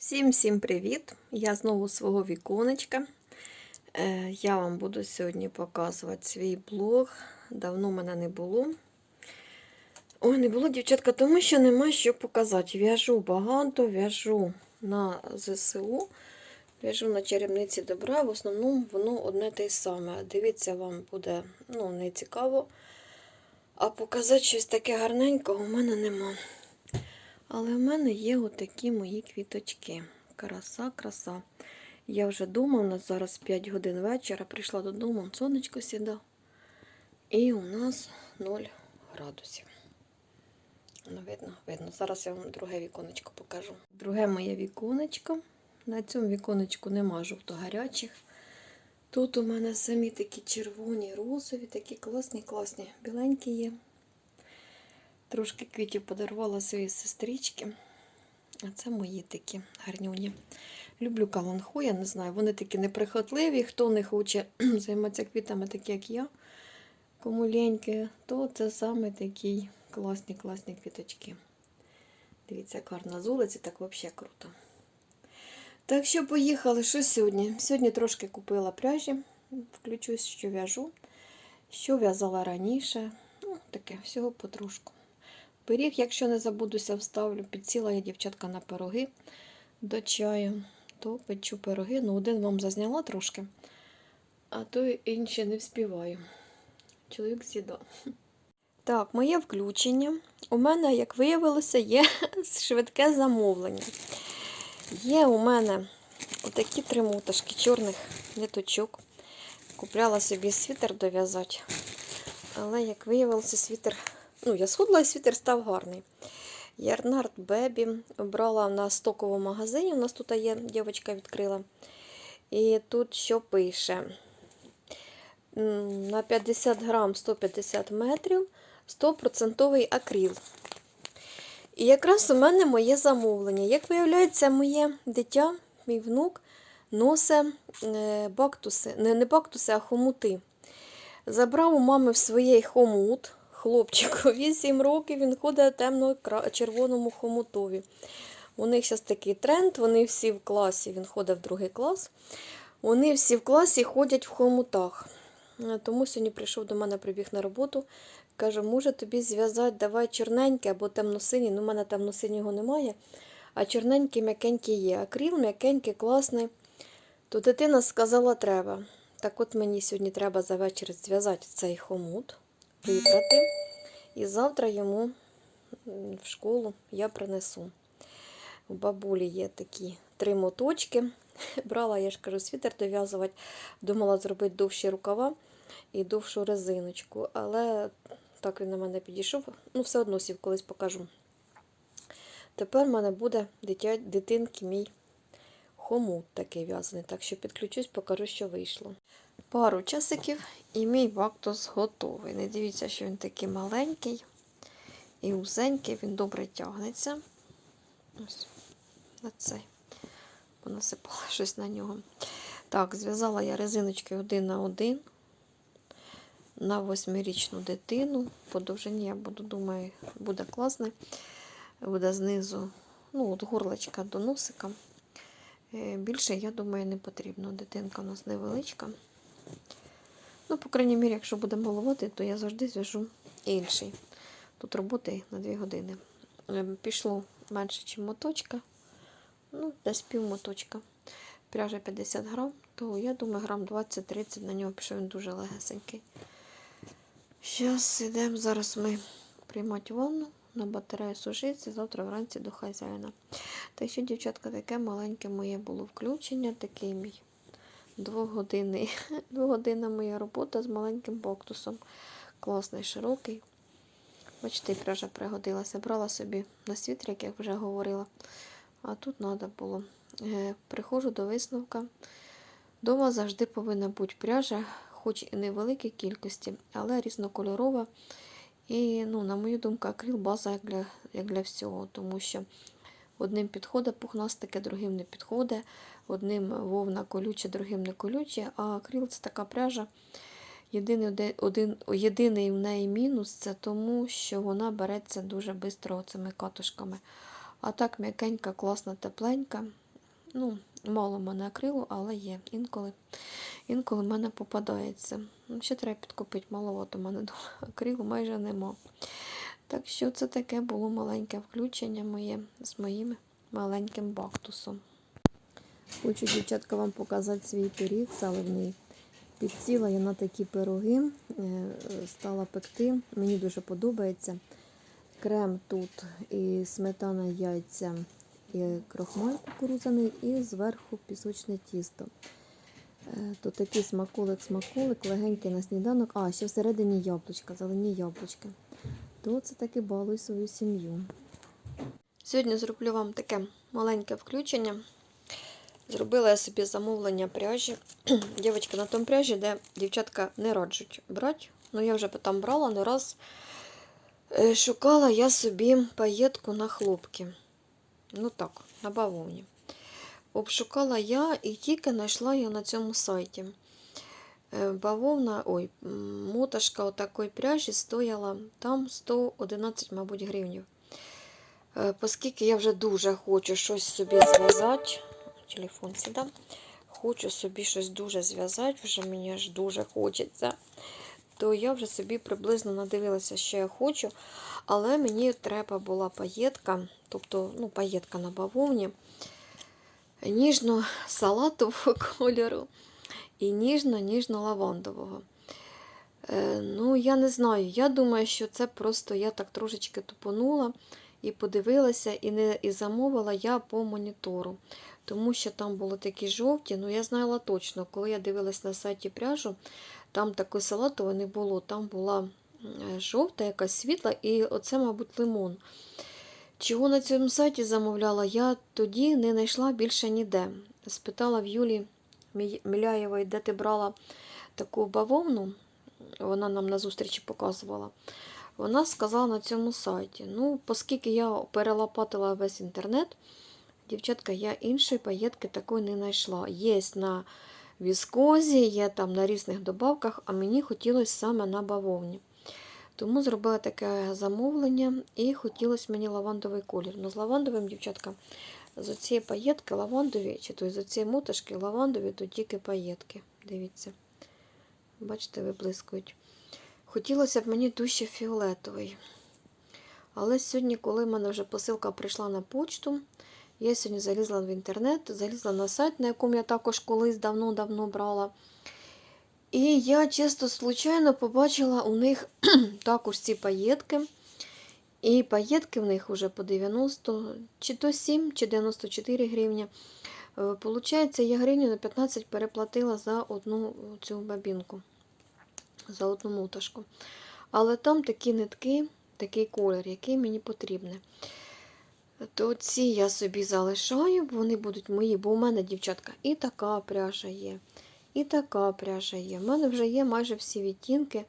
Всім-всім привіт! Я знову свого віконечка. Е, Я вам буду сьогодні показувати свій блог. Давно мене не було. Ой, не було, дівчатка, тому що нема що показати. В'яжу багато, в'яжу на ЗСУ, в'яжу на чарівниці добра. В основному воно одне те й саме. Дивіться, вам буде ну, не цікаво. А показати щось таке гарненького у мене нема. Але в мене є отакі мої квіточки. Краса, краса. Я вже дома, у нас зараз 5 годин вечора, прийшла додому, сонечко сіда. І у нас 0 градусів. Ну, видно, видно. Зараз я вам друге віконечко покажу. Друге моє віконечко. На цьому віконечку нема жовто-гарячих. Тут у мене самі такі червоні, розові, такі класні, класні. Біленькі є. Трошки квітів подарувала своїй сестричці. А це мої такі гарнюні. Люблю каланху, я не знаю. Вони такі неприхотливі. Хто не хоче займатися квітами, такі як я, кому ліньки, то це саме такі класні, класні квіточки. Дивіться, як гарно з вулиці, так взагалі круто. Так що поїхали. Що сьогодні? Сьогодні трошки купила пряжі, включусь, що в'яжу, що в'язала раніше. Ну, таке, всього потрошку. Пиріг, якщо не забудуся, вставлю. Підсіла я, дівчатка, на пироги до чаю. То печу пироги. Ну, один вам зазняла трошки, а то інші не вспіваю. Чоловік з'їдав. Так, моє включення. У мене, як виявилося, є швидке замовлення. Є у мене отакі три муташки чорних ниточок. Купляла собі світер дов'язати. Але, як виявилося, світер Ну, я схудла і світер став гарний. Ярнард Бебі брала на стоковому магазині. У нас тут є, дівчинка відкрила. І тут що пише? На 50 грам 150 метрів 100% акрил. І якраз у мене моє замовлення. Як виявляється, моє дитя, мій внук, носить е, бактуси, не, не бактуси, а хомути. Забрав у мами в своєї хомут хлопчику 8 років, він ходить темно-червоному хомутові. У них зараз такий тренд, вони всі в класі, він ходить в другий клас. Вони всі в класі ходять в хомутах. Е, Тому сьогодні прийшов до мене, прибіг на роботу. Каже, може тобі зв'язати, давай чорненький або темно-синій. Ну, у мене темно-синього немає, а чорненький м'якенький є. Акріл м'якенький, класний. То дитина сказала, треба. Так от мені сьогодні треба за вечір зв'язати цей хомут випрати. І завтра йому в школу я принесу. У бабулі є такі три моточки. Брала, я ж кажу, світер дов'язувати, думала зробити довші рукава і довшу резиночку. Але так він на мене підійшов. Ну, все одно сів колись покажу. Тепер в мене буде дитя, дитинки мій хомут такий в'язаний. Так що підключусь, покажу, що вийшло. Пару часиків і мій бактус готовий. Не дивіться, що він такий маленький і узенький, він добре тягнеться. Ось на цей. Понасипала щось на нього. Так, зв'язала я резиночки один на один на восьмирічну дитину. По довжині, я буду, думаю, буде класно. Буде знизу, ну, от горлочка до носика. Е, Більше, я думаю, не потрібно. Дитинка у нас невеличка. Ну, по крайній мірі, якщо буде малувати, то я завжди зв'яжу інший. Тут роботи на 2 години. Ем, Пішло менше, ніж моточка. Ну, десь пів моточка. Пряжа 50 грам, то я думаю, грам 20-30 на нього пішов він дуже легесенький. Зараз йдемо, зараз ми приймати ванну на батарею сушиться, завтра вранці до хазяїна. Та ще, дівчатка, таке маленьке моє було включення, такий мій двогодинний, двогодинна моя робота з маленьким бактусом. Класний, широкий. Бачите, пряжа пригодилася. Брала собі на світрі, як я вже говорила. А тут треба було. Е, Приходжу до висновка. Дома завжди повинна бути пряжа, хоч і невеликій кількості, але різнокольорова. І, ну, на мою думку, акрил база як для, як для всього, тому що одним підходить пухнастике, другим не підходить, одним вовна колюче, другим не колюче, а акрил це така пряжа. Єдиний, один, єдиний в неї мінус це тому, що вона береться дуже швидко цими катушками. А так м'якенька, класна, тепленька. Ну, мало в мене акрилу, але є. Інколи, інколи в мене попадається. Ну, ще треба підкупити, маловато в мене акрилу майже нема. Так що це таке було маленьке включення моє з моїм маленьким бактусом. Хочу, дівчатка, вам показати свій пиріг заливний. Підсіла я на такі пироги, е, стала пекти. Мені дуже подобається. Крем тут і сметана, яйця, і крохмаль кукурудзяний, і зверху пісочне тісто. Е, То такий смаколик-смаколик, легенький на сніданок. А, ще всередині яблучка, зелені яблучка. То це таки балуй свою сім'ю. Сьогодні зроблю вам таке маленьке включення. Зробила я собі замовлення пряжі. Дівчатка на тому пряжі, де дівчатка не раджуть брати. Ну, я вже там брала, не раз е, шукала я собі паєтку на хлопки. Ну так, на бавовні. Обшукала я і тільки знайшла я на цьому сайті. Е, Бавовна, ой, м, моташка отакої пряжі стояла там 111, мабуть, гривнів. Е, Оскільки я вже дуже хочу щось собі зв'язати, телефон сюди. Хочу собі щось дуже зв'язати, вже мені аж дуже хочеться. То я вже собі приблизно надивилася, що я хочу. Але мені треба була паєтка, тобто ну, паєтка на бавовні ніжно-салатового кольору і ніжно-ніжно-лавандового. Е, ну, я не знаю. Я думаю, що це просто я так трошечки тупонула і подивилася, і не і замовила я по монітору. Тому що там були такі жовті, ну я знала точно, коли я дивилась на сайті пряжу, там такої салатової не було. Там була е, жовта, якась світла, і оце, мабуть, лимон. Чого на цьому сайті замовляла, я тоді не знайшла більше ніде. Спитала в Юлі Міляєвої, де ти брала таку бавовну, вона нам на зустрічі показувала. Вона сказала на цьому сайті. Ну, оскільки я перелопатила весь інтернет, дівчатка, я іншої паєтки такої не знайшла. Є на віскозі, є там на різних добавках, а мені хотілося саме на бавовні. Тому зробила таке замовлення і хотілося мені лавандовий колір. Ну, з лавандовим, дівчатка, з цієї паєтки лавандові, чи то з цієї моташки лавандові, то тільки паєтки. Дивіться. Бачите, виблискують. Хотілося б мені дужче фіолетовий. Але сьогодні, коли в мене вже посилка прийшла на почту, я сьогодні залізла в інтернет, залізла на сайт, на якому я також колись давно-давно брала. І я чисто случайно побачила у них також ці паєтки. І паєтки в них вже по 90, чи то 7, чи 94 гривні. Е, Получається, я гривню на 15 переплатила за одну цю бабінку, за одну муташку. Але там такі нитки, такий колір, який мені потрібний. То ці я собі залишаю, вони будуть мої, бо у мене, дівчатка, і така пряжа є, і така пряжа є. У мене вже є майже всі відтінки,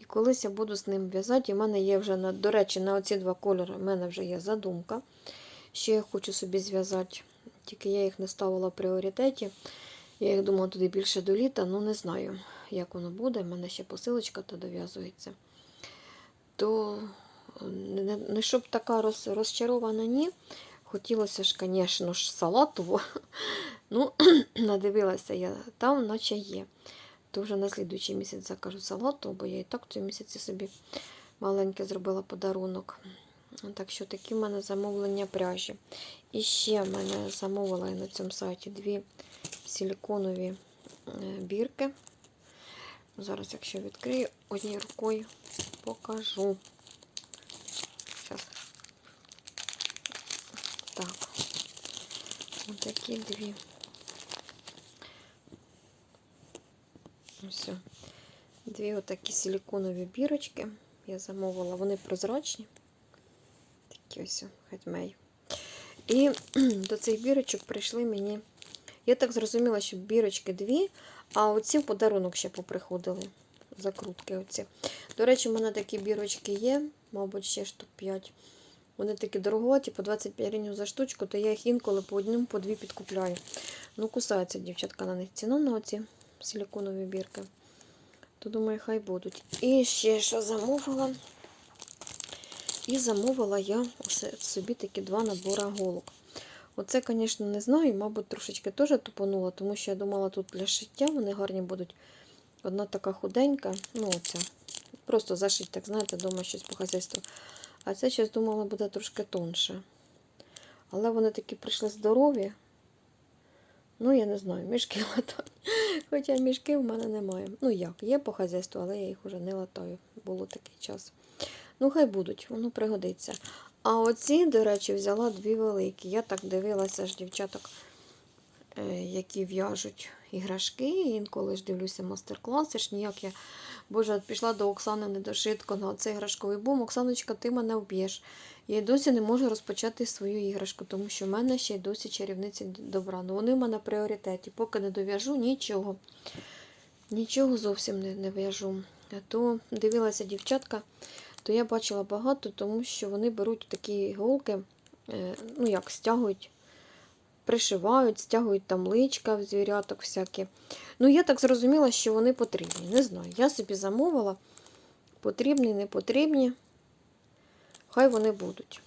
і колись я буду з ним в'язати. У мене є вже, до речі, на оці два кольори в мене вже є задумка. Ще я хочу собі зв'язати, тільки я їх не ставила в пріоритеті. Я їх думала туди більше до літа, ну не знаю, як воно буде. У мене ще посилочка то дов'язується. То не, щоб така роз, розчарована, ні. Хотілося ж, звісно ж, салатову. Ну, надивилася я, там наче є. То вже на слідуючий місяць закажу салату, бо я і так в цьому місяці собі маленьке зробила подарунок. Так що такі в мене замовлення пряжі. І ще в мене замовила на цьому сайті дві силіконові е, бірки. Зараз, якщо відкрию, однією рукою покажу. Зараз. Так. Ось такі дві. Ось. Дві отакі силіконові бірочки. Я замовила, вони прозрачні. Такі ось хатмей. І до цих бірочок прийшли мені. Я так зрозуміла, що бірочки дві, а оці в подарунок ще поприходили. Закрутки оці. До речі, у мене такі бірочки є, мабуть, ще штук 5. Вони такі дороговаті, по 25 гривень за штучку, то я їх інколи по одному, по дві підкупляю. Ну, кусаються дівчатка на них ціну на оці силіконові бірки. То думаю, хай будуть. І ще що замовила. І замовила я собі такі два набори голок. Оце, звісно, не знаю, мабуть, трошечки теж тупонула, тому що я думала, тут для шиття вони гарні будуть. Одна така худенька, ну оця. Просто зашить, так знаєте, дома щось по хазяйству. А це щось думала буде трошки тонше. Але вони такі прийшли здорові. Ну, я не знаю, мішки латаю. Хоча мішки в мене немає. Ну як, є по хазяйству, але я їх вже не латаю. Було такий час. Ну, хай будуть, воно пригодиться. А оці, до речі, взяла дві великі. Я так дивилася ж дівчаток, які в'яжуть іграшки. Інколи ж дивлюся мастер-класи. ж Ніяк я, Боже, пішла до Оксани недошитко на цей іграшковий бум. Оксаночка, ти мене вб'єш. Я й досі не можу розпочати свою іграшку, тому що в мене ще й досі чарівниці добра. Ну вони в мене пріоритеті. Поки не дов'яжу нічого. Нічого зовсім не, не в'яжу. То дивилася дівчатка, то я бачила багато, тому що вони беруть такі голки, е, ну як, стягують, пришивають, стягують там личка звіряток всякі. Ну, я так зрозуміла, що вони потрібні. Не знаю. Я собі замовила. Потрібні, не потрібні. Хай вони будуть.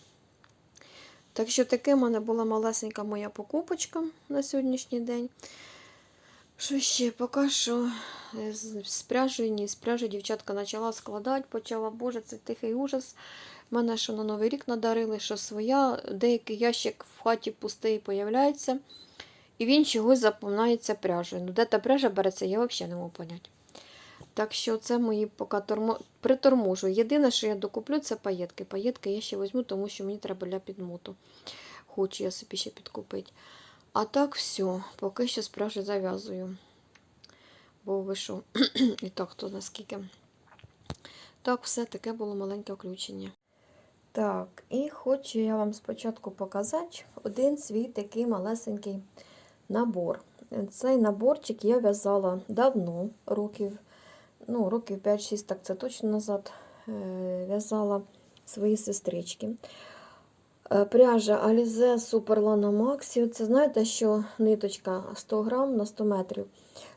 Так що таке в мене була малесенька моя покупочка на сьогоднішній день. Що ще? Поки що е, з пряжі дівчатка почала складати, почала, боже, це тихий ужас. Мене що на Новий рік надарили, що своя, деякий ящик в хаті пустий появляється, і він чогось заповняється пряжею. Ну, де та пряжа береться, я взагалі не можу поняти. Так що це мої поки тормо... приторможу. Єдине, що я докуплю, це паєтки. Паєтки я ще візьму, тому що мені треба для підмоту. Хочу я собі ще підкупити. А так все, поки що спряжі зав'язую. Бо ви що, і так хто наскільки. Так, все таке було маленьке включення. Так, і хочу я вам спочатку показати один свій такий малесенький набор. Цей наборчик я в'язала давно, років, ну, років 5-6, так це точно назад е, в'язала свої сестрички. Е, Пряжа Alize Superlana Maxi. Це знаєте, що ниточка 100 грам на 100 метрів.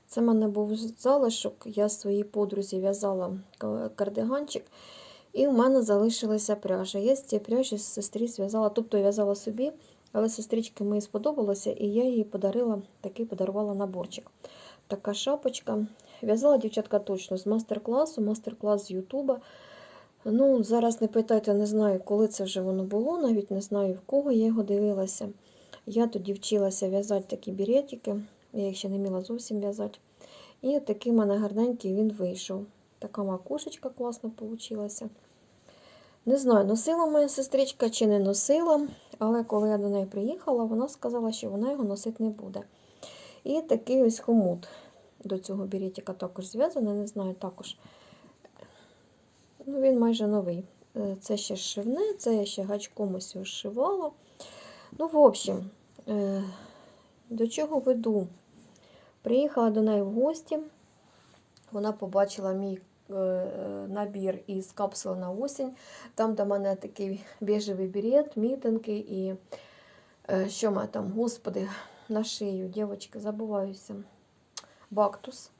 Це в мене був залишок. Я своїй подрузі в'язала кардиганчик. І в мене залишилася пряжа. Я з цієї пряжі з сестрі зв'язала, тобто в'язала собі, але сестрички мені сподобалося, і я їй подарила, такий подарувала наборчик. Така шапочка. В'язала дівчатка точно з мастер-класу, мастер-клас з Ютуба. Ну, зараз не питайте, не знаю, коли це вже воно було, навіть не знаю в кого я його дивилася. Я тоді вчилася в'язати такі біретики, я їх ще не вміла зовсім в'язати. І такий в мене гарненький він вийшов. Така макушечка класна вийшла. Не знаю, носила моя сестричка чи не носила, але коли я до неї приїхала, вона сказала, що вона його носити не буде. І такий ось хомут до цього біретика також зв'язаний, не знаю, також. Ну, він майже новий. Е, Це ще шивне, це я ще гачком ось його. Ну, в общем, е, до чого веду? Приїхала до неї в гості. Вона побачила мій набір із капсул на осінь. Там до мене такий біжевий берет, мітинки і е, що в там, господи, на шию, дівчатки, забуваюся. Бактус.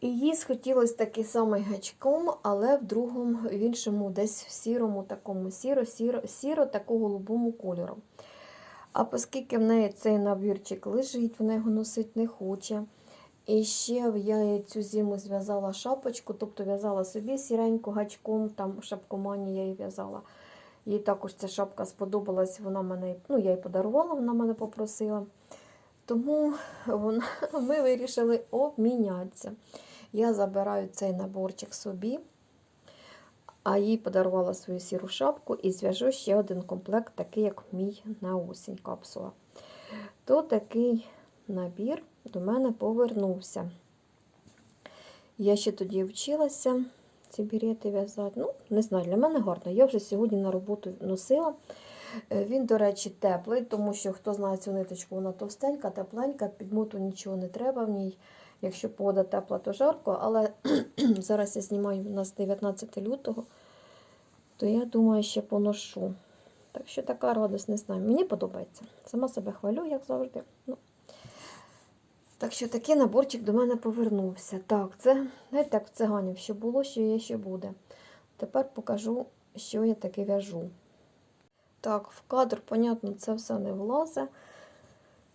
І їй схотілося такий самий гачком, але в другому, в іншому, десь в сірому такому сіро, сіро, такого голубому кольору. А оскільки в неї цей набірчик лежить, вона його носити не хоче. І ще я цю зиму зв'язала шапочку, тобто в'язала собі сіреньку гачком, там шапкомані я їй в'язала. Їй також ця шапка сподобалась, вона мене, ну, я їй подарувала, вона мене попросила. Тому вона, ми вирішили обмінятися. Я забираю цей наборчик собі, а їй подарувала свою сіру шапку і зв'яжу ще один комплект, такий, як мій на осінь капсула. То такий набір до мене повернувся. Я ще тоді вчилася ці бірети в'язати. Ну, не знаю, для мене гарно. Я вже сьогодні на роботу носила. Е, Він, до речі, теплий, тому що хто знає цю ниточку, вона товстенька, тепленька, підмоту нічого не треба в ній. Якщо погода тепла, то жарко, але зараз я знімаю у нас 19 лютого, то я думаю, ще поношу. Так що така радость, не знаю. Мені подобається. Сама себе хвалю, як завжди. Ну. Так що такий наборчик до мене повернувся. Так, це знаєте, так в циганів, що було, що є, що буде. Тепер покажу, що я таке в'яжу. Так, в кадр, понятно, це все не влазить.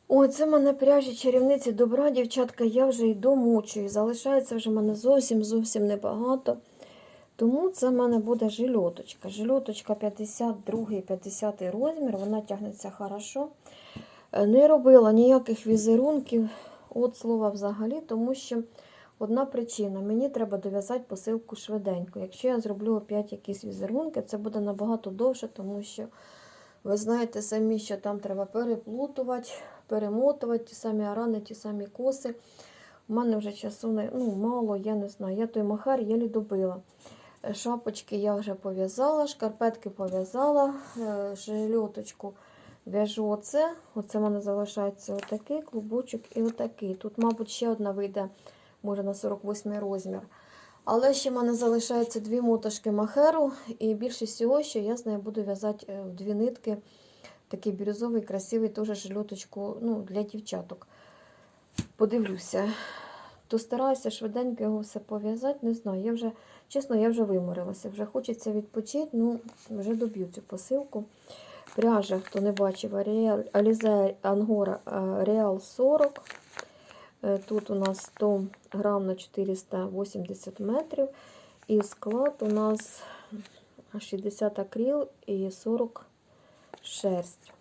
Ой, це в мене пряжі чарівниці добра, дівчатка, я вже й домучую. Залишається вже в мене зовсім зовсім небагато. Тому це в мене буде жильоточка. Жильоточка 52-50 розмір, вона тягнеться хорошо. Е, Не робила ніяких візерунків, от слова взагалі, тому що одна причина. Мені треба дов'язати посилку швиденько. Якщо я зроблю опять якісь візерунки, це буде набагато довше, тому що ви знаєте самі, що там треба переплутувати, перемотувати ті самі арани, ті самі коси. У мене вже часу не, ну, мало, я не знаю. Я той махар єлі добила. Е, Шапочки я вже пов'язала, шкарпетки пов'язала, е, жилеточку в'яжу оце. Оце в мене залишається отакий клубочок і отакий. Тут, мабуть, ще одна вийде, може на 48 розмір. Але ще в мене залишається дві моташки махеру, і більше всього, що я з нею буду в'язати е, в дві нитки. Такий бірюзовий, красивий, теж жилеточку ну, для дівчаток. Подивлюся. То стараюся швиденько його все пов'язати. Не знаю, я вже, чесно, я вже виморилася. Вже хочеться відпочити, ну, вже доб'ю цю посилку. Пряжа, хто не бачив, Alize Angora е, Real 40. Е, Тут у нас 100 грам на 480 метрів. І склад у нас 60 акрил і 40 шерсть.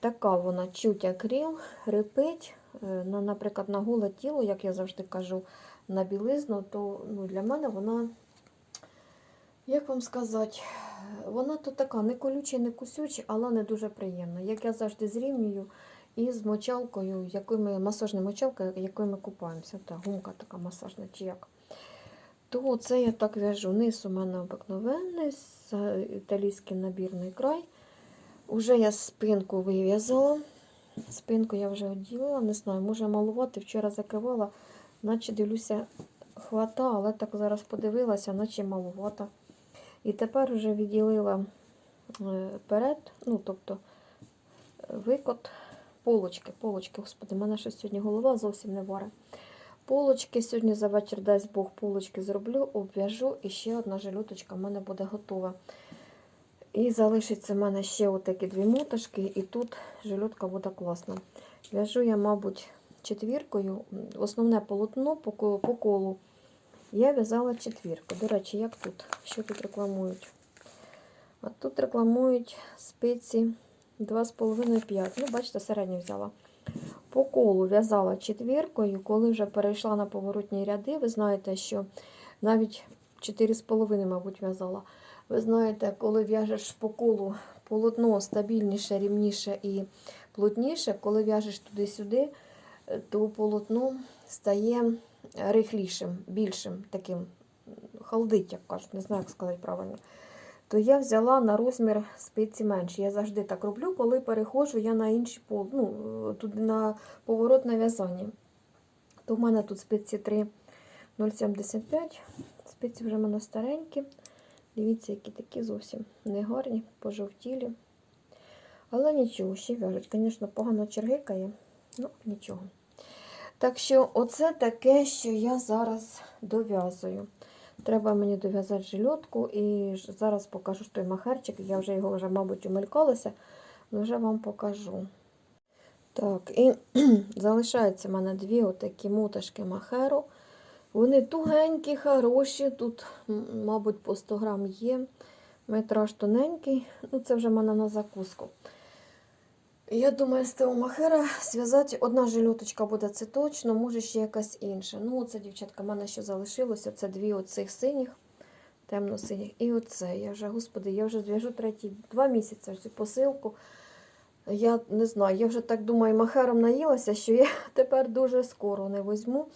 Така вона чуть акрил, репить. Е, На, наприклад, на голе тіло, як я завжди кажу, на білизну, то ну, для мене вона, як вам сказати, вона то така не колюча, не кусюча, але не дуже приємна. Як я завжди зрівнюю із мочалкою, якою ми, масажною мочалкою, якою ми купаємося. Та гумка така масажна чи як. То це я так в'яжу. Низ у мене обикновенний, італійський набірний край. Уже я спинку вив'язала. Спинку я вже оділила, не знаю, може малувати. Вчора закривала, наче дивлюся, хвата, але так зараз подивилася, наче малувата. І тепер вже відділила е, перед, ну, тобто е, викот, полочки, полочки, господи, мене щось сьогодні голова зовсім не варе. Полочки сьогодні за вечір, дасть Бог, полочки зроблю, обв'яжу і ще одна жилюточка в мене буде готова. І залишиться в мене ще отакі дві моташки, і тут жилетка буде класна. В'яжу я, мабуть, четвіркою. Основне полотно по колу. Я в'язала четвірку. До речі, як тут? Що тут рекламують? А тут рекламують спиці 2,5-5. Ну, бачите, середню взяла. По колу в'язала четвіркою, коли вже перейшла на поворотні ряди, ви знаєте, що навіть 4,5, мабуть, в'язала. Ви знаєте, коли в'яжеш по колу полотно стабільніше, рівніше і плотніше, коли в'яжеш туди-сюди, то полотно стає рихлішим, більшим, таким халдить, як кажуть, не знаю, як сказати правильно. То я взяла на розмір спиці менше. Я завжди так роблю, коли переходжу я на інший пол, ну, туди на поворотне в'язання. То в мене тут спиці 3,075. Спиці вже в мене старенькі. Дивіться, які такі зовсім не гарні, пожовтілі. Але нічого, ще в'яжуть. Звісно, погано чергикає, ну нічого. Так що, оце таке, що я зараз дов'язую. Треба мені дов'язати жильотку і зараз покажу той махерчик. Я вже його вже, мабуть, умелькалася, але вже вам покажу. Так, і залишаються в мене дві отакі моташки махеру. Вони тугенькі, хороші. Тут, мабуть, по 100 грам є. Метраж тоненький. Ну, це вже в мене на закуску. Я думаю, з того махера зв'язати одна жилеточка буде це точно, може ще якась інша. Ну, оце, дівчатка, в мене ще залишилося. Це дві оцих синіх, темно-синіх. І оце. Я вже, господи, я вже зв'яжу третій, два місяці цю посилку. Я не знаю, я вже так думаю, махером наїлася, що я тепер дуже скоро не візьму.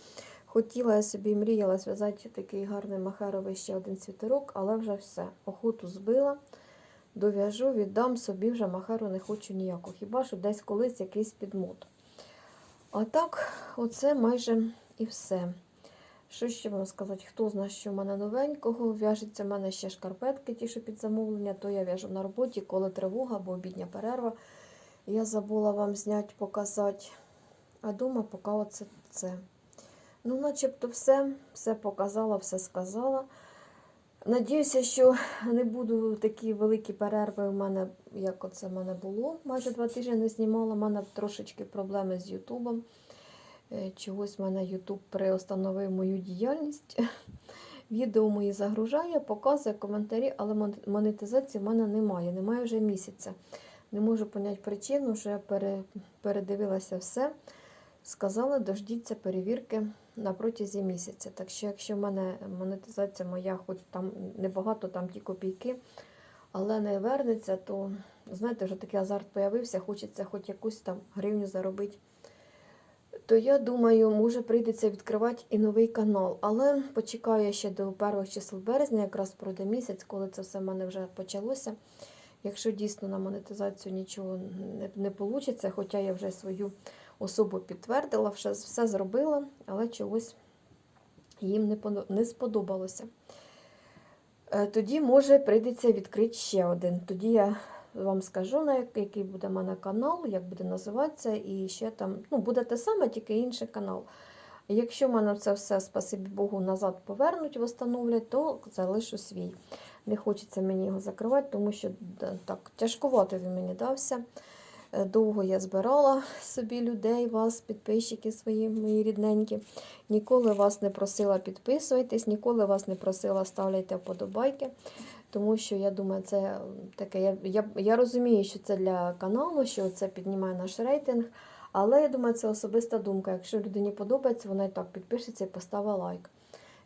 Хотіла я собі мріяла зв'язати такий гарний махеровий ще один світерок, але вже все. Охоту збила, дов'яжу, віддам собі вже махеру не хочу ніякого. Хіба що десь колись якийсь підмот. А так, оце майже і все. Що ще вам сказати? Хто знає, що в мене новенького? В'яжеться в мене ще шкарпетки, ті, що під замовлення, то я в'яжу на роботі, коли тривога або обідня перерва. Я забула вам зняти, показати. А дома поки оце це. Ну, начебто все, все показала, все сказала. Надіюся, що не буду такі великі перерви у мене, як оце в мене було. Майже два тижні не знімала. У мене трошечки проблеми з Ютубом. Е, Чогось в мене Ютуб приостановив мою діяльність. Відео мої загружає, показує коментарі, але монетизації в мене немає. Немає вже місяця. Не можу поняти причину, вже пере, передивилася все. Сказала, дождіться перевірки на протязі місяця. Так що, якщо в мене монетизація моя, хоч там небагато, там ті копійки, але не вернеться, то знаєте, вже такий азарт появився, хочеться хоч якусь там гривню заробити. То я думаю, може прийдеться відкривати і новий канал. Але почекаю ще до перших чисел березня, якраз пройде місяць, коли це все в мене вже почалося. Якщо дійсно на монетизацію нічого не вийде, хоча я вже свою особу підтвердила, все, зробила, але чогось їм не, сподобалося. Е, Тоді, може, прийдеться відкрити ще один. Тоді я вам скажу, на який буде в мене канал, як буде називатися, і ще там ну, буде те саме, тільки інший канал. Якщо в мене це все, спасибі Богу, назад повернуть, встановлять, то залишу свій. Не хочеться мені його закривати, тому що так тяжкувато він мені дався. Довго я збирала собі людей, вас, підписчики свої, мої рідненькі. Ніколи вас не просила підписуйтесь, ніколи вас не просила ставляйте вподобайки. Тому що я думаю, це таке. Я, я, я розумію, що це для каналу, що це піднімає наш рейтинг. Але я думаю, це особиста думка. Якщо людині подобається, вона і так підпишеться і поставить лайк.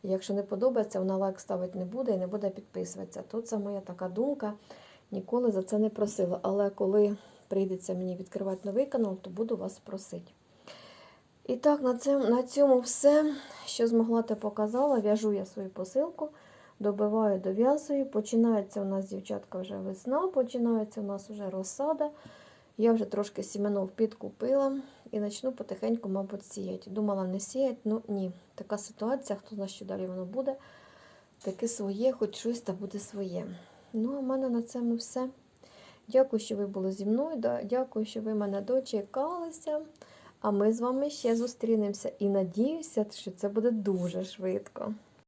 Якщо не подобається, вона лайк ставити не буде і не буде підписуватися. То це моя така думка. Ніколи за це не просила. Але коли прийдеться мені відкривати новий канал, то буду вас просити. І так, на, цим, на цьому все, що змогла, те показала. В'яжу я свою посилку, добиваю, дов'язую. Починається у нас, дівчатка, вже весна, починається у нас вже розсада. Я вже трошки сіменов підкупила і почну потихеньку, мабуть, сіяти. Думала не сіяти, ну ні. Така ситуація, хто знає, що далі воно буде. Таке своє, хоч щось та буде своє. Ну, а в мене на цьому все. Дякую, що ви були зі мною. Дякую, що ви мене дочекалися. А ми з вами ще зустрінемося. І надіюся, що це буде дуже швидко.